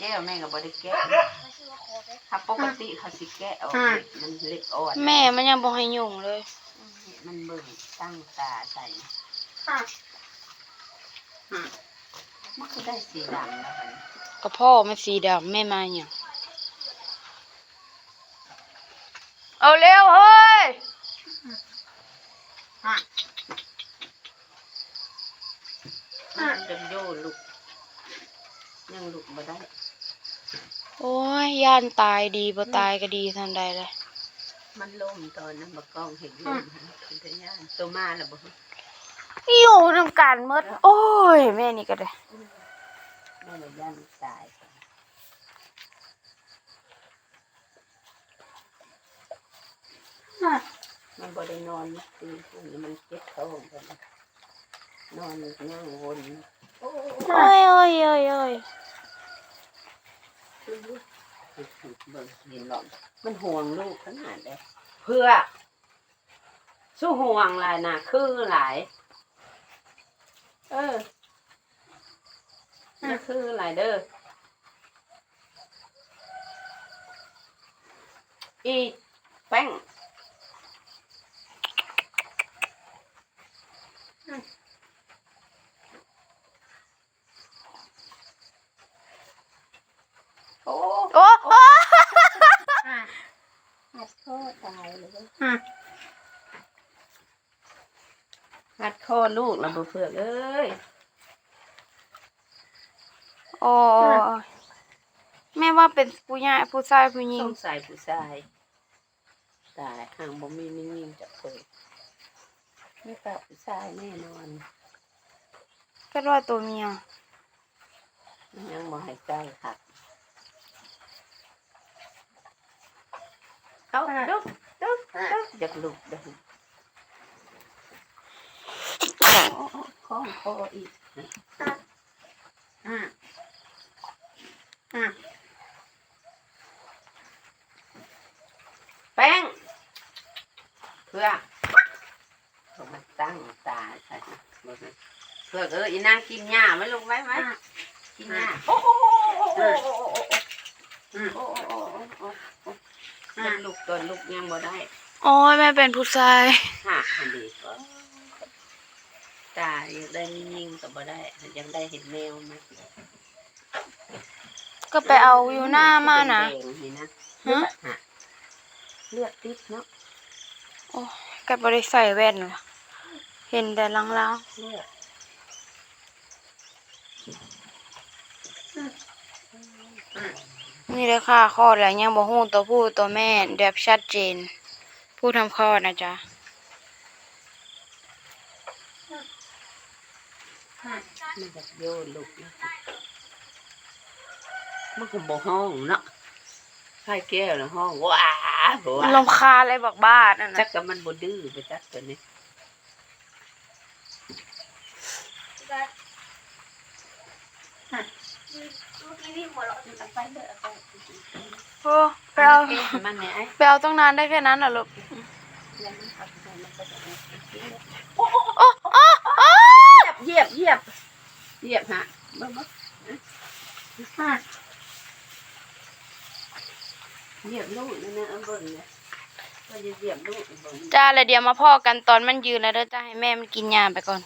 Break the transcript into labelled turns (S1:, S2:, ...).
S1: แก้วแม่ก็บ่ได้แกะถ้าปกติเขาสิแกะเอาเล็กมันเล็กอ่อน
S2: แม่มันยังบ่ให้ยุ่งเลย
S1: มันเบิ่งตั้งตาใส่มันก็ได้สีดำแล้วกัน
S2: กระเพาะมันสีดำแม่มาหยังเอาเร็วเฮ้ย
S1: มันจะโยลุก ยังลุกบ่ได้
S2: โอ้ยย่านตายดีบ่ตายก็ดีทันใดเลย
S1: มันล่มตอนนั้นบักกล้องเห็นล่มเป็นตาย่านตัวมาแล้วบ่
S2: อยู่นำกันหมดโอ้ย แม่นี่ก็ได้
S1: แม่เลยย่านตายมันบ่ได้นอนตีพวกนี้มันเจ็บท้องกันนอนนั่งวนโอ้
S2: โอ้ยโอ้ยโอ้ยโอ้ย
S1: เบิ่งเห็นหรอกมันห่วงลูกขนาดใดเพื่อ สู้ห่วงหลายนะคือหลาย เออนี่คือหลายเด้ออีแป้งโอ้
S2: โอ้โอ้
S1: หัดคอ ตายเลยเว้ยหัดคอลูกแล้วบ่เพื่อกเอ้ย
S2: โอ้ยแม่ว่าเป็นผู้ใหญ่ผู้ชายผู้หญิ
S1: ส
S2: ง
S1: งสัยผู้ชายตายห่างบ่มีไม่ยิงจับเปิดไม่ตาผู้ชายแน่นอน
S2: ก็ว่าตัวเมีย
S1: มันยังบ่ใหายใจหักเอาดุ ตึ๊กตึ๊กอยากลูกดังข้องคออีกอะอะแป้งเพื่อผมมาตั้งตาใส่เพื่อเอออีนางกินหญ้าไหมลงไว้ไหมกินหญ้าโอ้โหโอ้โหโอ้โหโอ้โหโอ้โห โอ้ยังลูกตัวลูกยังบ่ได้
S2: โอ้ยแม่เป็นผู้ชาย
S1: หาอันดีก็ตาอยากได้นิ่งๆก็บ่ได้อยากได้เห็นแมวไหม
S2: ก็ไปเอาอยู่หน้ามานะ
S1: แดงๆนี่นะ
S2: ฮะ
S1: ฮะเลือดติดเนาะ
S2: โอ้ยก็บ่ได้ใส่แว่นว่ะเห็นแต่ลาง
S1: เลือด
S2: ๆ นี่เลยค่ะคลอดแล้วยังบ่ฮู้ตัวผู้ตัวแม่แบบชัดเจน ผู้ทำคลอดนะจ๊ะ
S1: มันจะโยนลูกนะมันก็บ่ห้องเนาะไข่แก้วนะห้องว้าบ่
S2: มัน
S1: ว่า
S2: ลำคาญอะไรบักบ้านั่น
S1: จั
S2: น่ะ
S1: กก็มันบ่ดื้อไปจักตัวนี้
S2: โอ้ไปเอา
S1: เามันเนี่ยไอ้
S2: ไปเอาตั้งนานได้แค่นั้นเหรอลูก
S1: แล้วมันเอาไปมันก็จะเอาไปกิน
S2: โอ้โอ้โอ้
S1: เหยียบเหยียบเหยียบฮะเบิ่งบ่เหยียบลูกนั่นนะเอาเบิ่งเนี่ยก็จะเหยียบลูกเบิ่ง
S2: จ้าแล้วเดี๋ยวมาพ่อกันตอนมันยืนแล้วเด้อจ้าให้แม่มันกินยาไปก่อน